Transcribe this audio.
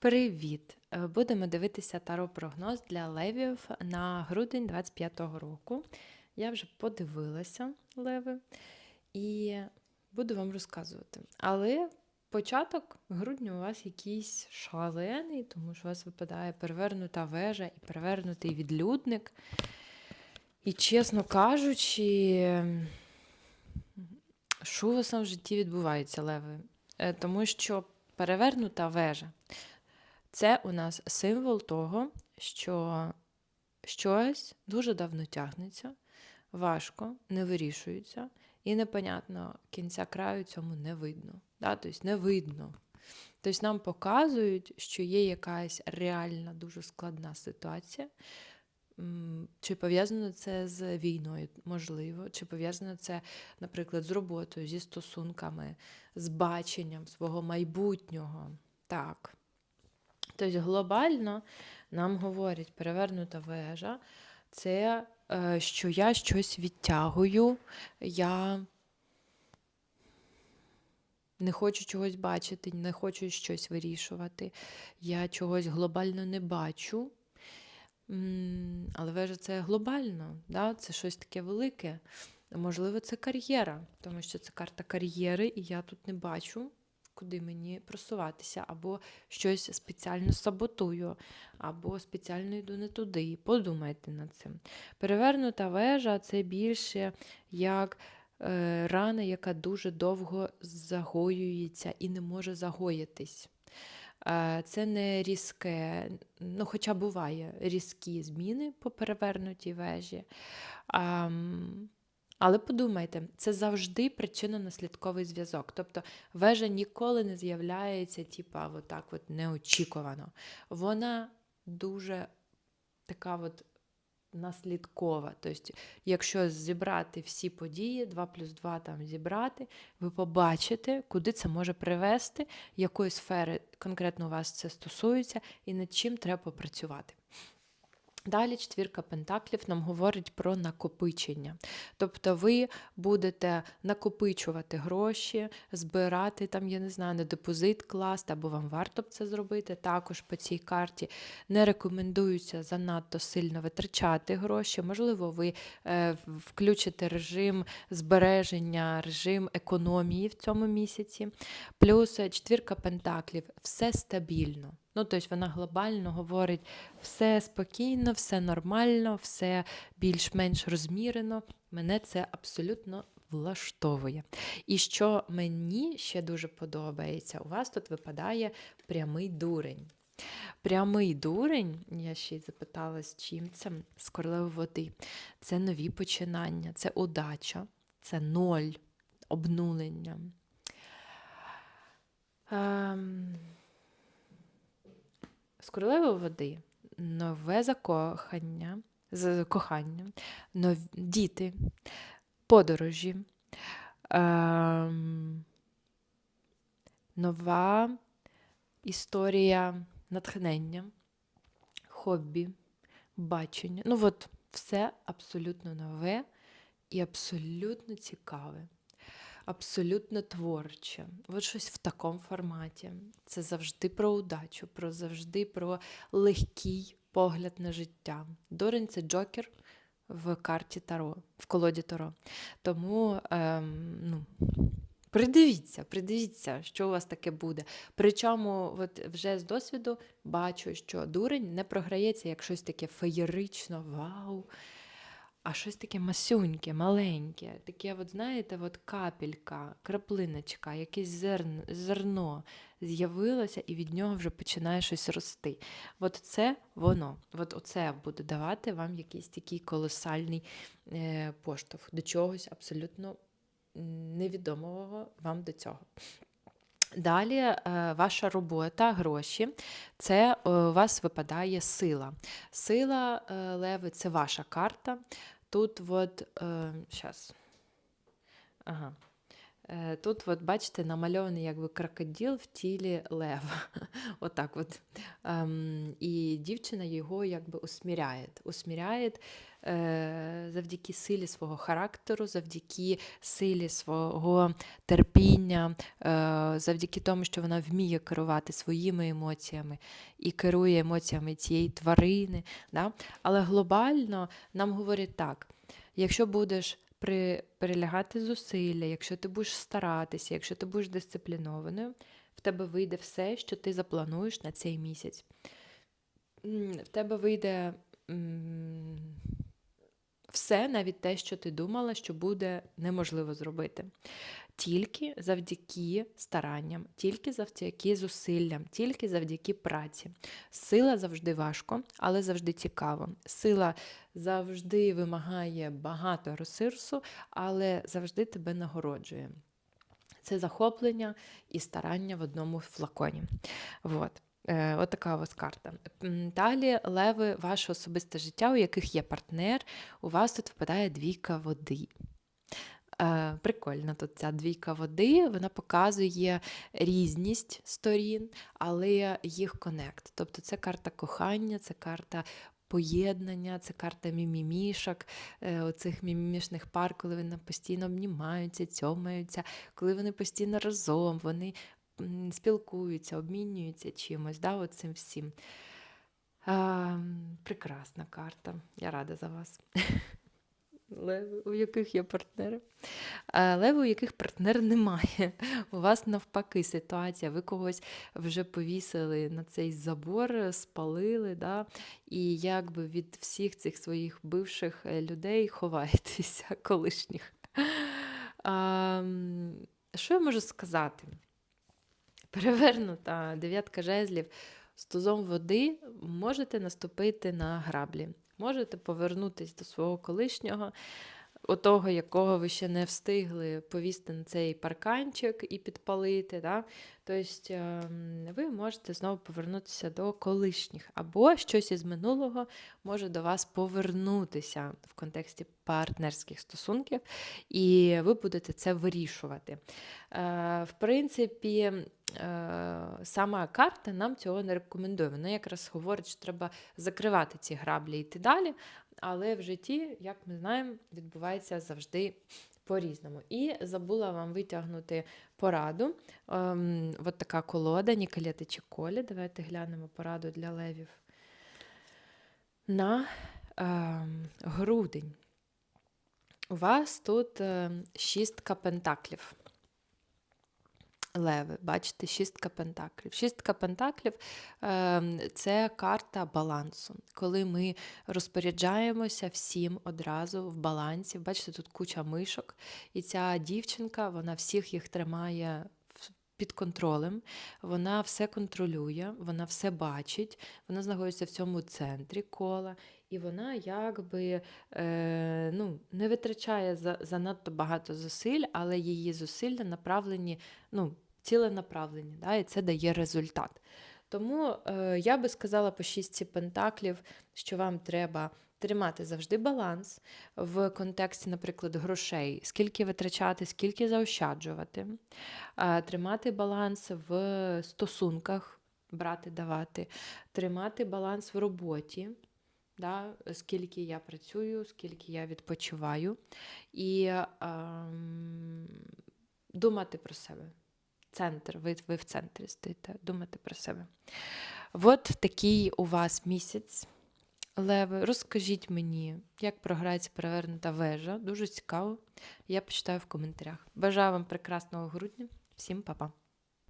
Привіт! Е, Будемо дивитися таро-прогноз для левів на грудень 25-го року. Я вже подивилася леви і буду вам розказувати. Але початок грудня у вас якийсь шалений, тому що у вас випадає перевернута вежа і перевернутий відлюдник. І, чесно кажучи, що у вас в житті відбувається, леви? Е, Тому що перевернута вежа. Це у нас символ того, що щось дуже давно тягнеться, важко, не вирішується, і непонятно кінця краю цьому не видно. Да? Тобто не видно. Тобто нам показують, що є якась реальна, дуже складна ситуація. Чи пов'язано це з війною, можливо, чи пов'язано це, наприклад, з роботою, зі стосунками, з баченням свого майбутнього. Так. Тобто глобально нам говорять перевернута вежа, це е, що я щось відтягую, я не хочу чогось бачити, не хочу щось вирішувати, я чогось глобально не бачу. Але вежа це глобально, да? це щось таке велике. Можливо, це кар'єра, тому що це карта кар'єри, і я тут не бачу, куди мені просуватися, або щось спеціально саботую, або спеціально йду не туди. Подумайте над цим. Перевернута вежа це більше як е, рана, яка дуже довго загоюється і не може загоїтись. Е, Це не різке, ну, хоча буває різкі зміни по перевернутій вежі. Але подумайте, це завжди причинно-наслідковий зв'язок. Тобто вежа ніколи не з'являється, типа, отак от неочікувано. Вона дуже така от наслідкова. Тобто, якщо зібрати всі події, 2 плюс 2 там зібрати, ви побачите, куди це може привести, якої сфери конкретно у вас це стосується, і над чим треба попрацювати. Далі четвірка пентаклів нам говорить про накопичення. Тобто ви будете накопичувати гроші, збирати там, я не знаю, на депозит класти, або вам варто б це зробити. Також по цій карті не рекомендується занадто сильно витрачати гроші. Можливо, ви е, включите режим збереження, режим економії в цьому місяці. Плюс е, четвірка пентаклів все стабільно. Ну, тобто вона глобально говорить, все спокійно, все нормально, все більш-менш розмірено. Мене це абсолютно влаштовує. І що мені ще дуже подобається, у вас тут випадає прямий дурень. Прямий дурень, я ще й запиталась, чим це з королеви води. Це нові починання, це удача, це ноль, обнулення. Ем... З королеви води нове закохання, з кохання, нов... діти, подорожі, ем... нова історія натхнення, хобі, бачення. Ну, от все абсолютно нове і абсолютно цікаве. Абсолютно творче. От щось в такому форматі. Це завжди про удачу, про завжди про легкий погляд на життя. Дорень це джокер в карті Таро, в колоді Таро. Тому ем, ну, придивіться, придивіться, що у вас таке буде. Причому, от вже з досвіду бачу, що дурень не програється як щось таке феєрично, вау. А щось таке масюньке, маленьке, таке, от, знаєте, от капелька, краплиночка, якесь зерно, зерно з'явилося, і від нього вже починає щось рости. От це воно. От оце буде давати вам якийсь такий колосальний е, поштовх до чогось абсолютно невідомого вам до цього. Далі е, ваша робота, гроші, це е, у вас випадає сила. Сила е, леви це ваша карта. Тут от, е, щас. Ага. Е, Тут, от, бачите, намальований якби крокодил в тілі лева. Отак от. Ем, І дівчина його якби усміряє. Усміряє е, завдяки силі свого характеру, завдяки силі свого терпіння, е, завдяки тому, що вона вміє керувати своїми емоціями і керує емоціями цієї тварини. Да? Але глобально нам говорять так: якщо будеш при, перелягати зусилля, якщо ти будеш старатися, якщо ти будеш дисциплінованою, в тебе вийде все, що ти заплануєш на цей місяць. В тебе вийде все, навіть те, що ти думала, що буде неможливо зробити. Тільки завдяки старанням, тільки завдяки зусиллям, тільки завдяки праці. Сила завжди важко, але завжди цікаво. Сила завжди вимагає багато ресурсу, але завжди тебе нагороджує. Це захоплення і старання в одному флаконі. Вот. Е, От така у вас карта. Далі леви, ваше особисте життя, у яких є партнер, у вас тут випадає двійка води. Е, Прикольно тут ця двійка води, вона показує різність сторін, але їх конект. Тобто це карта кохання, це карта поєднання, це карта мімімішок, е, оцих мімімішних пар, коли вони постійно обнімаються, цьомаються, коли вони постійно разом, вони спілкуються, обмінюються чимось, да, оцим всім. А, прекрасна карта. Я рада за вас. Леви, у яких є партнери. Леви, у яких партнер немає. У вас навпаки ситуація. Ви когось вже повісили на цей забор, спалили, да? і якби від всіх цих своїх бивших е, людей ховаєтеся колишніх. А, що я можу сказати? Перевернута дев'ятка жезлів з води можете наступити на граблі. Можете повернутися до свого колишнього, отого, якого ви ще не встигли повісти на цей парканчик і підпалити. Да? Тобто ем, ви можете знову повернутися до колишніх, або щось із минулого може до вас повернутися в контексті партнерських стосунків, і ви будете це вирішувати. Е, В принципі, сама карта нам цього не рекомендує. Вона якраз говорить, що треба закривати ці граблі і йти далі. Але в житті, як ми знаємо, відбувається завжди по-різному. І забула вам витягнути пораду. Ем, от така колода Ніколети Чіколі. Давайте глянемо пораду для левів. На ем, грудень. У вас тут ем, шістка пентаклів. Леви, бачите, шістка пентаклів. Шістка пентаклів ем, це карта балансу, коли ми розпоряджаємося всім одразу в балансі. Бачите, тут куча мишок, і ця дівчинка, вона всіх їх тримає під контролем, вона все контролює, вона все бачить, вона знаходиться в цьому центрі кола, і вона якби е, ну, не витрачає за, занадто багато зусиль, але її зусилля направлені, ну, ціленаправлені, да, і це дає результат. Тому е, я би сказала по шістці пентаклів, що вам треба тримати завжди баланс в контексті, наприклад, грошей, скільки витрачати, скільки заощаджувати, Е, тримати баланс в стосунках, брати, давати, тримати баланс в роботі. Да, скільки я працюю, скільки я відпочиваю, і ем, думати про себе. Центр, ви, ви в центрі стоїте, думати про себе. От такий у вас місяць. Леви, розкажіть мені, як програється перевернута вежа. Дуже цікаво. Я почитаю в коментарях. Бажаю вам прекрасного грудня. Всім па-па.